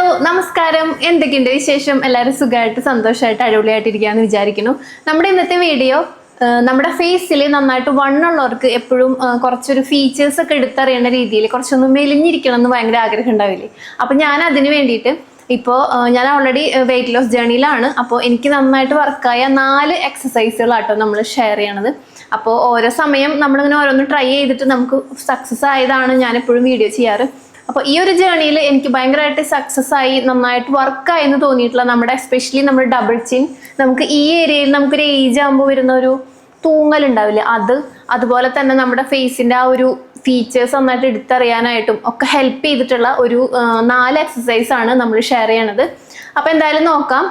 Hello നമസ്കാരം. എന്തൊക്കെയുണ്ട് വിശേഷം? എല്ലാവരും സുഖമായിട്ട് സന്തോഷമായിട്ട് അടിപൊളിയായിട്ട് ഇരിക്കുകയെന്ന് വിചാരിക്കുന്നു. നമ്മുടെ ഇന്നത്തെ വീഡിയോ നമ്മുടെ ഫേസിൽ നന്നായിട്ട് വണ്ണുള്ളവർക്ക് എപ്പോഴും കുറച്ചൊരു ഫീച്ചേഴ്സ് ഒക്കെ എടുത്തറിയേണ്ട രീതിയിൽ കുറച്ചൊന്ന് മെലിഞ്ഞിരിക്കണം എന്ന് ഭയങ്കര ആഗ്രഹം ഉണ്ടാവില്ലേ? അപ്പം ഞാൻ അതിന് വേണ്ടിയിട്ട് ഇപ്പോൾ ഞാൻ ഓൾറെഡി വെയിറ്റ് ലോസ് ജേണിയിലാണ് അപ്പോൾ എനിക്ക് നന്നായിട്ട് വർക്കായ നാല് എക്സസൈസുകളാട്ടോ നമ്മൾ ഷെയർ ചെയ്യണത്. അപ്പോൾ ഓരോ സമയം നമ്മളിങ്ങനെ ഓരോന്ന് ട്രൈ ചെയ്തിട്ട് നമുക്ക് സക്സസ് ആയതാണ് ഞാൻ എപ്പോഴും വീഡിയോ ചെയ്യാറ്. അപ്പോൾ ഈ ഒരു ജേണിയിൽ എനിക്ക് ഭയങ്കരമായിട്ട് സക്സസ് ആയി നന്നായിട്ട് വർക്കായി എന്ന് തോന്നിയിട്ടുള്ള നമ്മുടെ എസ്പെഷ്യലി നമ്മുടെ ഡബിൾ ചിൻ നമുക്ക് ഈ ഏരിയയിൽ നമുക്കൊരു ഏജ് ആകുമ്പോൾ വരുന്ന ഒരു തൂങ്ങൽ ഉണ്ടാവില്ലേ? അത് അതുപോലെ തന്നെ നമ്മുടെ ഫേസിന്റെ ആ ഒരു ഫീച്ചേഴ്സ് നന്നായിട്ട് എടുത്തറിയാനായിട്ടും ഒക്കെ ഹെൽപ്പ് ചെയ്തിട്ടുള്ള ഒരു നാല് എക്സസൈസ് ആണ് നമ്മൾ ഷെയർ ചെയ്യണത്. അപ്പോൾ എന്തായാലും നോക്കാം.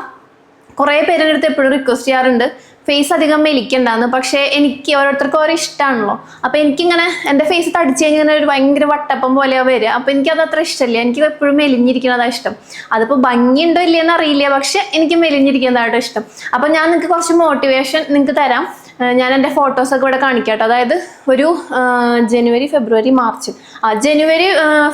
കുറേ പേരുടെ അടുത്ത് എപ്പോഴും റിക്വസ്റ്റ് ചെയ്യാറുണ്ട്. ഫേസ് അധികം മെലിക്കണ്ടാന്ന് പക്ഷേ എനിക്ക് ഓരോരുത്തർക്കും ഓരോ ഇഷ്ടമാണല്ലോ അപ്പോൾ എനിക്കിങ്ങനെ എന്റെ ഫേസ് തടിച്ചു കഴിഞ്ഞാൽ ഒരു ഭയങ്കര വട്ടപ്പം പോലെയാ വരിക അപ്പോൾ എനിക്കത് അത്ര ഇഷ്ടമല്ല എനിക്ക് എപ്പോഴും മെലിഞ്ഞിരിക്കുന്നതാണ് ഇഷ്ടം. അതിപ്പോൾ ഭംഗിയുണ്ടോ ഇല്ലയെന്ന് അറിയില്ല പക്ഷെ എനിക്ക് മെലിഞ്ഞിരിക്കുന്നതായിട്ട് ഇഷ്ടം. അപ്പോൾ ഞാൻ നിങ്ങൾക്ക് കുറച്ച് മോട്ടിവേഷൻ നിങ്ങൾക്ക് തരാം. ഞാൻ എന്റെ ഫോട്ടോസൊക്കെ ഇവിടെ കാണിക്കാട്ടോ അതായത് ഒരു ജനുവരി ഫെബ്രുവരി മാർച്ച്. ആ ജനുവരി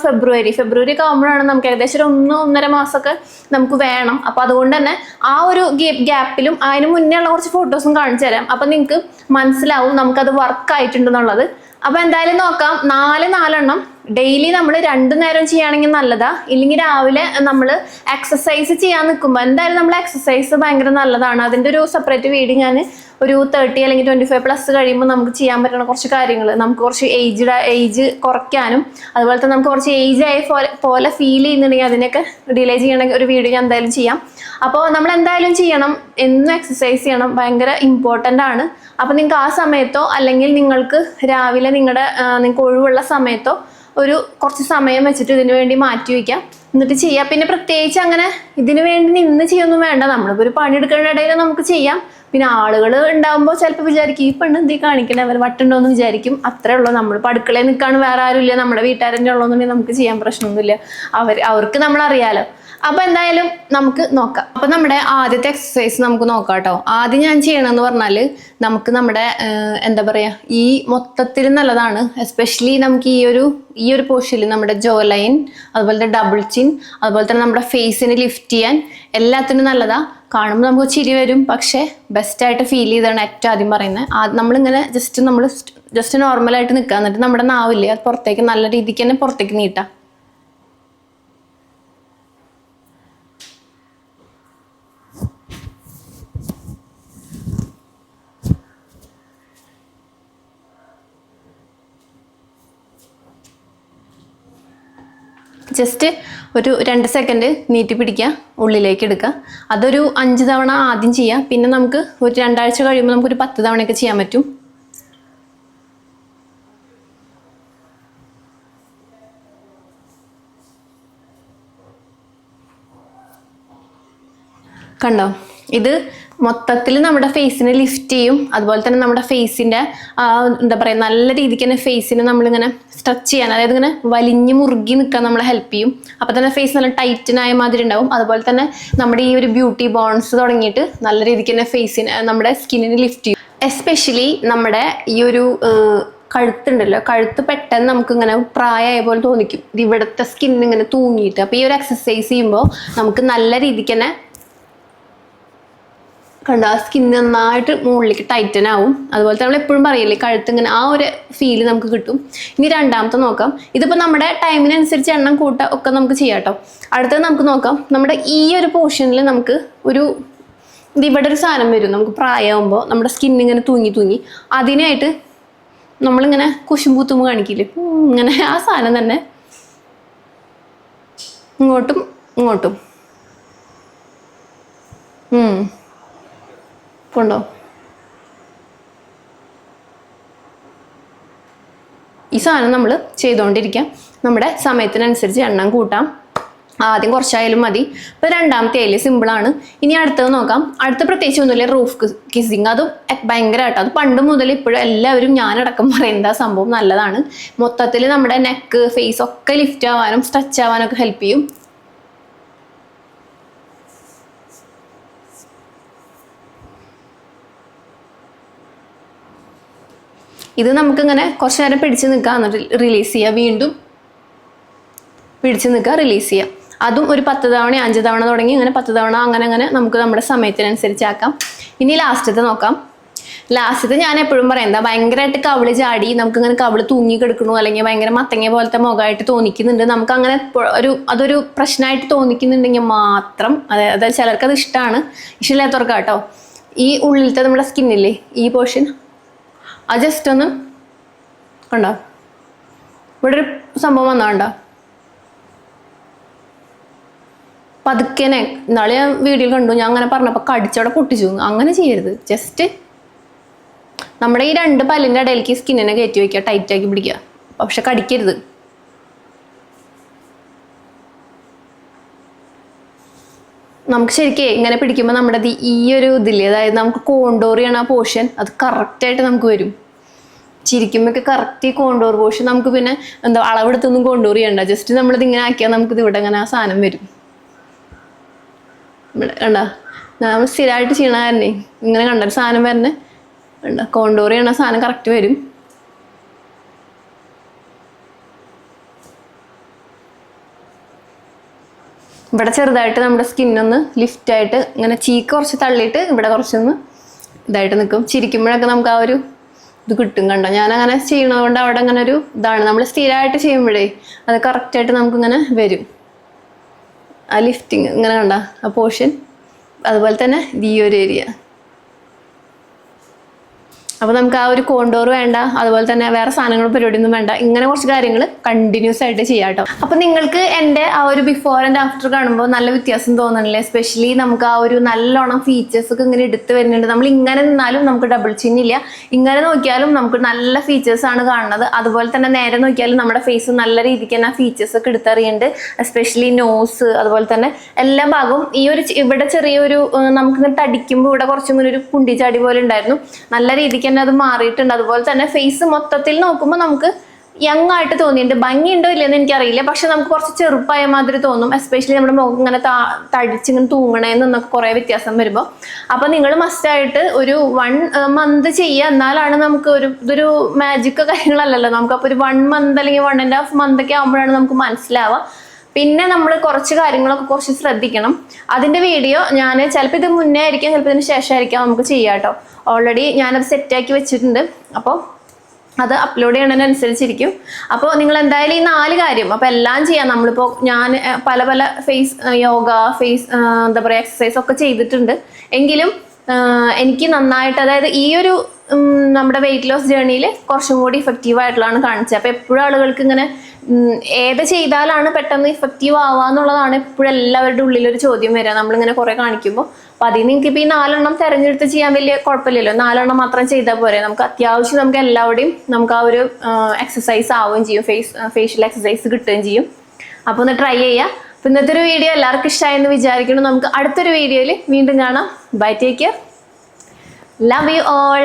ഫെബ്രുവരി ഫെബ്രുവരി. ഒക്കെ ആകുമ്പോഴാണ് നമുക്ക് ഏകദേശം ഒരു ഒന്ന് ഒന്നര മാസമൊക്കെ നമുക്ക് വേണം. അപ്പം അതുകൊണ്ട് തന്നെ ആ ഒരു ഗ്യാപ്പിലും അതിന് മുന്നേ ഉള്ള കുറച്ച് ഫോട്ടോസും കാണിച്ചു തരാം. അപ്പം നിങ്ങൾക്ക് മനസ്സിലാവും നമുക്കത് വർക്ക് ആയിട്ടുണ്ടെന്നുള്ളത്. അപ്പോൾ എന്തായാലും നോക്കാം. നാല് നാലെണ്ണം ഡെയിലി നമ്മൾ രണ്ടു നേരം ചെയ്യുകയാണെങ്കിൽ നല്ലതാ. ഇല്ലെങ്കിൽ രാവിലെ നമ്മൾ എക്സസൈസ് ചെയ്യാൻ നിൽക്കുമ്പോൾ എന്തായാലും നമ്മൾ എക്സസൈസ് ഭയങ്കര നല്ലതാണ്. അതിന്റെ ഒരു സെപ്പറേറ്റ് വീഡിയോ ഞാൻ ഒരു തേർട്ടി അല്ലെങ്കിൽ ട്വന്റി ഫൈവ് പ്ലസ് കഴിയുമ്പോൾ നമുക്ക് ചെയ്യാൻ പറ്റുന്ന കുറച്ച് കാര്യങ്ങൾ നമുക്ക് കുറച്ച് ഏജ് ഏജ് കുറയ്ക്കാനും അതുപോലെ തന്നെ നമുക്ക് കുറച്ച് ഏജ് ആയ പോലെ പോലെ ഫീൽ ചെയ്യുന്നുണ്ടെങ്കിൽ അതിനൊക്കെ ഡിലേ ചെയ്യണമെങ്കിൽ ഒരു വീഡിയോ ഞാൻ എന്തായാലും ചെയ്യാം. അപ്പോൾ നമ്മൾ എന്തായാലും ചെയ്യണം. എന്നും എക്സസൈസ് ചെയ്യണം. ഭയങ്കര ഇമ്പോർട്ടന്റ് ആണ്. അപ്പോൾ നിങ്ങൾക്ക് ആ സമയത്തോ അല്ലെങ്കിൽ നിങ്ങൾക്ക് രാവിലെ നിങ്ങളുടെ നിങ്ങൾക്ക് ഒഴിവുള്ള സമയത്തോ ഒരു കുറച്ച് സമയം വെച്ചിട്ട് ഇതിനു വേണ്ടി മാറ്റി വയ്ക്കാം. എന്നിട്ട് ചെയ്യാം. പിന്നെ പ്രത്യേകിച്ച് അങ്ങനെ ഇതിനു വേണ്ടി നിന്ന് ചെയ്യൊന്നും വേണ്ട. നമ്മളിപ്പോൾ ഒരു പണിയെടുക്കുന്ന ഇടയിൽ നമുക്ക് ചെയ്യാം. പിന്നെ ആളുകൾ ഉണ്ടാകുമ്പോൾ ചിലപ്പോൾ വിചാരിക്കും ഈ പെണ്ണ് എന്തി കാണിക്കണേ? അവർ വട്ടുണ്ടോ എന്ന് വിചാരിക്കും. അത്രേ ഉള്ളൂ. നമ്മളിപ്പോൾ അടുക്കളയിൽ നിൽക്കാണ്. വേറെ ആരും ഇല്ല നമ്മുടെ വീട്ടുകാരന്റെ ഉള്ളതെന്നുണ്ടെങ്കിൽ നമുക്ക് ചെയ്യാൻ പ്രശ്നമൊന്നുമില്ല. അവർ അവർക്ക് നമ്മളറിയാലോ. അപ്പൊ എന്തായാലും നമുക്ക് നോക്കാം. അപ്പൊ നമ്മുടെ ആദ്യത്തെ എക്സസൈസ് നമുക്ക് നോക്കാം കേട്ടോ ആദ്യം ഞാൻ ചെയ്യണമെന്ന് പറഞ്ഞാൽ നമുക്ക് നമ്മുടെ എന്താ പറയാ ഈ മൊത്തത്തിൽ നല്ലതാണ്. എസ്പെഷ്യലി നമുക്ക് ഈ ഒരു ഈ ഒരു പോർഷനിൽ നമ്മുടെ ജോ ലൈൻ അതുപോലെ തന്നെ ഡബിൾ ചിൻ അതുപോലെ തന്നെ നമ്മുടെ ഫേസിന് ലിഫ്റ്റ് ചെയ്യാൻ എല്ലാത്തിനും നല്ലതാ. കാണുമ്പോൾ നമുക്ക് ചിരി വരും. പക്ഷേ ബെസ്റ്റായിട്ട് ഫീൽ ചെയ്താണ് ഏറ്റവും ആദ്യം പറയുന്നത്. നമ്മളിങ്ങനെ ജസ്റ്റ് നമ്മൾ ജസ്റ്റ് നോർമലായിട്ട് നിൽക്കുക എന്നിട്ട് നമ്മുടെ നാവില്ലേ അത് പുറത്തേക്ക് നല്ല രീതിക്ക് തന്നെ പുറത്തേക്ക് നീട്ടാം. ജസ്റ്റ് ഒരു രണ്ട് സെക്കൻഡ് നീട്ടി പിടിക്കുക ഉള്ളിലേക്ക് എടുക്കുക. അതൊരു അഞ്ച് തവണ ആദ്യം ചെയ്യുക. പിന്നെ നമുക്ക് ഒരു രണ്ടാഴ്ച കഴിയുമ്പോൾ നമുക്കൊരു പത്ത് തവണയൊക്കെ ചെയ്യാൻ പറ്റും. കണ്ടോ? ഇത് മൊത്തത്തിൽ നമ്മുടെ ഫേസിനെ ലിഫ്റ്റ് ചെയ്യും. അതുപോലെ തന്നെ നമ്മുടെ ഫേസിന്റെ എന്താ പറയുക നല്ല രീതിക്ക് തന്നെ ഫേസിനെ നമ്മളിങ്ങനെ സ്ട്രെച്ച് ചെയ്യാൻ അതായത് ഇങ്ങനെ വലിഞ്ഞ് മുറുകി നിൽക്കാൻ നമ്മളെ ഹെൽപ്പ് ചെയ്യും. അപ്പോൾ തന്നെ ഫേസ് നല്ല ടൈറ്റനായ മാതിരി ഉണ്ടാവും. അതുപോലെ തന്നെ നമ്മുടെ ഈ ഒരു ബ്യൂട്ടി ബോൺസ് തുടങ്ങിയിട്ട് നല്ല രീതിക്ക് തന്നെ ഫേസിന് നമ്മുടെ സ്കിന്നിന് ലിഫ്റ്റ് ചെയ്യും. എസ്പെഷ്യലി നമ്മുടെ ഈ ഒരു കഴുത്തുണ്ടല്ലോ. കഴുത്ത് പെട്ടെന്ന് നമുക്ക് ഇങ്ങനെ പ്രായമായ പോലെ തോന്നിക്കും. ഇവിടുത്തെ സ്കിൻ ഇങ്ങനെ തൂങ്ങിയിട്ട്. അപ്പോൾ ഈ ഒരു എക്സസൈസ് ചെയ്യുമ്പോൾ നമുക്ക് നല്ല രീതിക്ക് തന്നെ കണ്ടോ? സ്കിൻ നന്നായിട്ട് മുകളിലേക്ക് ടൈറ്റൻ ആവും. അതുപോലെ നമ്മൾ എപ്പോഴും പറയില്ലേ കഴുത്ത് ഇങ്ങനെ ആ ഒരു ഫീൽ നമുക്ക് കിട്ടും. ഇനി രണ്ടാമത്തെ നോക്കാം. ഇതിപ്പോൾ നമ്മുടെ ടൈമിനനുസരിച്ച് എണ്ണം കൂട്ട ഒക്കെ നമുക്ക് ചെയ്യാം കേട്ടോ അടുത്തത് നമുക്ക് നോക്കാം. നമ്മുടെ ഈ ഒരു പോർഷനിൽ നമുക്ക് ഒരു ഇവിടെ ഒരു സാധനം വരും. നമുക്ക് പ്രായമാകുമ്പോൾ നമ്മുടെ സ്കിൻ ഇങ്ങനെ തൂങ്ങി തൂങ്ങി അതിനായിട്ട് നമ്മളിങ്ങനെ കുശുമ്പൂത്തുമ്പ് കാണിക്കില്ലേ? ഇങ്ങനെ ആ സാധനം തന്നെ ഇങ്ങോട്ടും ഇങ്ങോട്ടും. ഉം കൊണ്ടോ ഈ സാധനം നമ്മൾ ചെയ്തുകൊണ്ടിരിക്കാം നമ്മുടെ സമയത്തിനനുസരിച്ച് എണ്ണം കൂട്ടാം. ആദ്യം കുറച്ചായാലും മതി. ഇപ്പം രണ്ടാമത്തെ ആയാലും സിമ്പിളാണ് ഇനി അടുത്തത് നോക്കാം. അടുത്ത പ്രത്യേകിച്ച് ഒന്നുമില്ല റൂഫ് കിസിങ് അതും ഭയങ്കരമായിട്ട് അത് പണ്ട് മുതൽ ഇപ്പോഴും എല്ലാവരും ഞാനടക്കം പറയുന്നത് ആ സംഭവം നല്ലതാണ്. മൊത്തത്തിൽ നമ്മുടെ നെക്ക് ഫേസ് ഒക്കെ ലിഫ്റ്റ് ആവാനും സ്ട്രെച്ച് ആവാനും ഒക്കെ ഹെൽപ്പ് ചെയ്യും. ഇത് നമുക്കിങ്ങനെ കുറച്ച് നേരം പിടിച്ച് നിൽക്കാം റിലീസ് ചെയ്യുക വീണ്ടും പിടിച്ച് നിൽക്കുക റിലീസ് ചെയ്യുക അതും ഒരു പത്ത് തവണ അഞ്ച് തവണ തുടങ്ങി ഇങ്ങനെ പത്ത് തവണ അങ്ങനെ അങ്ങനെ നമുക്ക് നമ്മുടെ സമയത്തിനനുസരിച്ചാക്കാം ഇനി ലാസ്റ്റത്തെ നോക്കാം. ലാസ്റ്റത്തെ ഞാൻ എപ്പോഴും പറയാം എന്താ ഭയങ്കരമായിട്ട് കവിൾ ചാടി നമുക്ക് ഇങ്ങനെ കവിൾ തൂങ്ങി കിടക്കണു അല്ലെങ്കിൽ ഭയങ്കര മത്തങ്ങ പോലത്തെ മുഖമായിട്ട് തോന്നിക്കുന്നുണ്ട്. നമുക്ക് അങ്ങനെ ഒരു അതൊരു പ്രശ്നമായിട്ട് തോന്നിക്കുന്നുണ്ടെങ്കിൽ മാത്രം അതായത് ചിലർക്ക് അത് ഇഷ്ടമാണ് ഇഷ്ടമില്ലാത്തവർക്ക് കേട്ടോ ഈ ഉള്ളിലത്തെ നമ്മുടെ സ്കിന്നില്ലേ ഈ പോർഷൻ അത് ജസ്റ്റ് ഒന്ന് കണ്ടോ? ഇവിടെ ഒരു സംഭവം വന്നാണ്ടോ പതുക്കനെ നാളെ ഞാൻ വീഡിയോ കണ്ടു ഞാൻ അങ്ങനെ പറഞ്ഞപ്പോൾ കടിച്ചവിടെ പൊട്ടിച്ചു. അങ്ങനെ ചെയ്യരുത്. ജസ്റ്റ് നമ്മുടെ ഈ രണ്ട് പല്ലിന്റെ ഇടയിലേക്ക് സ്കിന്നിനെ കയറ്റി വയ്ക്കുക ടൈറ്റാക്കി പിടിക്കുക. പക്ഷെ കടിക്കരുത്. നമുക്ക് ശരിക്കും ഇങ്ങനെ പിടിക്കുമ്പോൾ നമ്മുടെ ഈ ഒരു ഇതില്ലേ അതായത് നമുക്ക് കോണ്ടോർ ചെയ്യണ ആ പോർഷൻ അത് കറക്റ്റായിട്ട് നമുക്ക് വരും. ചിരിക്കുമ്പോഴൊക്കെ കറക്റ്റ് ഈ കോണ്ടോർ പോർഷൻ നമുക്ക് പിന്നെ എന്താ അളവെടുത്തൊന്നും കോണ്ടോർ ചെയ്യണ്ട. ജസ്റ്റ് നമ്മളിത് ഇങ്ങനെ ആക്കിയാൽ നമുക്കിത് ഇവിടെ അങ്ങനെ ആ സാധനം വരും. ഇവിടെ നമ്മൾ സ്ഥിരമായിട്ട് ചെയ്യണ കാരണേ ഇങ്ങനെ കണ്ട സാധനം കണ്ട? കോണ്ടോർ ചെയ്യണ സാധനം കറക്റ്റ് വരും. ഇവിടെ ചെറുതായിട്ട് നമ്മുടെ സ്കിന്നൊന്ന് ലിഫ്റ്റായിട്ട് ഇങ്ങനെ ചീക്ക് കുറച്ച് തള്ളിയിട്ട് ഇവിടെ കുറച്ചൊന്ന് ഇതായിട്ട് നിൽക്കും ചിരിക്കുമ്പോഴൊക്കെ നമുക്ക് ആ ഒരു ഇത് കിട്ടും കണ്ടോ? ഞാൻ അങ്ങനെ ചെയ്യണതുകൊണ്ട് അവിടെ അങ്ങനെ ഒരു ഇതാണ്. നമ്മൾ സ്ഥിരമായിട്ട് ചെയ്യുമ്പോഴേ അത് കറക്റ്റായിട്ട് നമുക്കിങ്ങനെ വരും. ആ ലിഫ്റ്റിങ് ഇങ്ങനെ കണ്ട? ആ പോർഷൻ അതുപോലെ തന്നെ ഈ ഒരു ഏരിയ അപ്പോൾ നമുക്ക് ആ ഒരു കോണ്ടോർ വേണ്ട അതുപോലെ തന്നെ വേറെ സാധനങ്ങൾ പരിപാടിയൊന്നും വേണ്ട. ഇങ്ങനെ കുറച്ച് കാര്യങ്ങൾ കണ്ടിന്യൂസ് ആയിട്ട് ചെയ്യാം കേട്ടോ അപ്പോൾ നിങ്ങൾക്ക് എന്റെ ആ ഒരു ബിഫോർ ആൻഡ് ആഫ്റ്റർ കാണുമ്പോൾ നല്ല വ്യത്യാസം തോന്നണില്ലേ? സ്പെഷ്യലി നമുക്ക് ആ ഒരു നല്ലോണം ഫീച്ചേഴ്സ് ഒക്കെ ഇങ്ങനെ എടുത്ത് വരുന്നുണ്ട്. നമ്മൾ ഇങ്ങനെ നിന്നാലും നമുക്ക് ഡബിൾ ചിന്നില്ല ഇങ്ങനെ നോക്കിയാലും നമുക്ക് നല്ല ഫീച്ചേഴ്സ് ആണ് കാണുന്നത്. അതുപോലെ തന്നെ നേരെ നോക്കിയാലും നമ്മുടെ ഫേസ് നല്ല രീതിക്ക് തന്നെ ഫീച്ചേഴ്സ് ഒക്കെ എടുത്തറിയുന്നുണ്ട്. എസ്പെഷ്യലി നോസ് അതുപോലെ തന്നെ എല്ലാ ഭാഗവും ഈ ഒരു ഇവിടെ ചെറിയൊരു നമുക്ക് തടിക്കുമ്പോൾ ഇവിടെ കുറച്ചും കൂടി ഒരു പുണ്ടിച്ചാടി പോലെ ഉണ്ടായിരുന്നു. നല്ല രീതിക്ക് തന്നെ അത് മാറിയിട്ടുണ്ട്. അതുപോലെ തന്നെ ഫേസ് മൊത്തത്തിൽ നോക്കുമ്പോൾ നമുക്ക് യങ് ആയിട്ട് തോന്നിയിട്ടുണ്ട്. ഭംഗിയുണ്ടോ ഇല്ലെന്ന് എനിക്കറിയില്ല. പക്ഷെ നമുക്ക് കുറച്ച് ചെറുപ്പായ മാതിരി തോന്നും. എസ്പെഷ്യലി നമ്മുടെ മുഖം ഇങ്ങനെ തടിച്ചിങ്ങനെ തൂങ്ങണേന്നൊക്കെ കുറേ വ്യത്യാസം വരുമ്പോൾ അപ്പം നിങ്ങൾ മസ്റ്റായിട്ട് ഒരു വൺ മന്ത് ചെയ്യുക. എന്നാലാണ് നമുക്ക് ഒരു ഇതൊരു മാജിക്കോ കാര്യങ്ങളല്ലല്ലോ. നമുക്ക് അപ്പോൾ ഒരു വൺ മന്ത് അല്ലെങ്കിൽ വൺ ആൻഡ് ഹാഫ് മന്ത് ഒക്കെ ആകുമ്പോഴാണ് നമുക്ക് മനസ്സിലാവുക. പിന്നെ നമ്മൾ കുറച്ച് കാര്യങ്ങളൊക്കെ കുറച്ച് ശ്രദ്ധിക്കണം. അതിന്റെ വീഡിയോ ഞാൻ ചിലപ്പോൾ ഇത് മുന്നേ ആയിരിക്കാം ചിലപ്പോൾ ഇതിന് ശേഷമായിരിക്കാം നമുക്ക് ചെയ്യാം കേട്ടോ ഓൾറെഡി ഞാനത് സെറ്റാക്കി വെച്ചിട്ടുണ്ട്. അപ്പോൾ അത് അപ്ലോഡ് ചെയ്യണതിനനുസരിച്ചിരിക്കും. അപ്പോൾ നിങ്ങൾ എന്തായാലും ഈ നാല് കാര്യം അപ്പോൾ എല്ലാം ചെയ്യാം. നമ്മളിപ്പോൾ ഞാൻ പല പല ഫേസ് യോഗ ഫേസ് എന്താ പറയുക എക്സസൈസ് ഒക്കെ ചെയ്തിട്ടുണ്ട്. എങ്കിലും എനിക്ക് നന്നായിട്ട് അതായത് ഈ ഒരു നമ്മുടെ വെയിറ്റ് ലോസ് ജേർണിയിൽ കുറച്ചും കൂടി ഇഫക്റ്റീവ് ആയിട്ടുള്ളതാണ് കാണിച്ചത്. അപ്പോൾ എപ്പോഴും ആളുകൾക്ക് ഇങ്ങനെ ഏത് ചെയ്താലാണ് പെട്ടെന്ന് ഇഫക്റ്റീവ് ആവുക എന്നുള്ളതാണ് എപ്പോഴും എല്ലാവരുടെ ഉള്ളിലൊരു ചോദ്യം വരിക. നമ്മളിങ്ങനെ കുറെ കാണിക്കുമ്പോൾ അപ്പൊ അതിൽ നിങ്ങൾക്ക് ഇപ്പൊ ഈ നാലെണ്ണം തെരഞ്ഞെടുത്ത് ചെയ്യാൻ വലിയ കുഴപ്പമില്ലല്ലോ. നാലെണ്ണം മാത്രം ചെയ്താൽ പോരെ. നമുക്ക് അത്യാവശ്യം നമുക്ക് എല്ലാവരുടെയും നമുക്ക് ആ ഒരു എക്സസൈസ് ആവുകയും ചെയ്യും. ഫേസ് ഫേഷ്യൽ എക്സസൈസ് കിട്ടുകയും ചെയ്യും. അപ്പോൾ ഒന്ന് ട്രൈ ചെയ്യുക അപ്പോൾ ഇന്നത്തെ ഒരു വീഡിയോ എല്ലാവർക്കും ഇഷ്ടമായെന്ന് വിചാരിക്കുന്നു. നമുക്ക് അടുത്തൊരു വീഡിയോയിൽ വീണ്ടും കാണാം. Bye take care love you all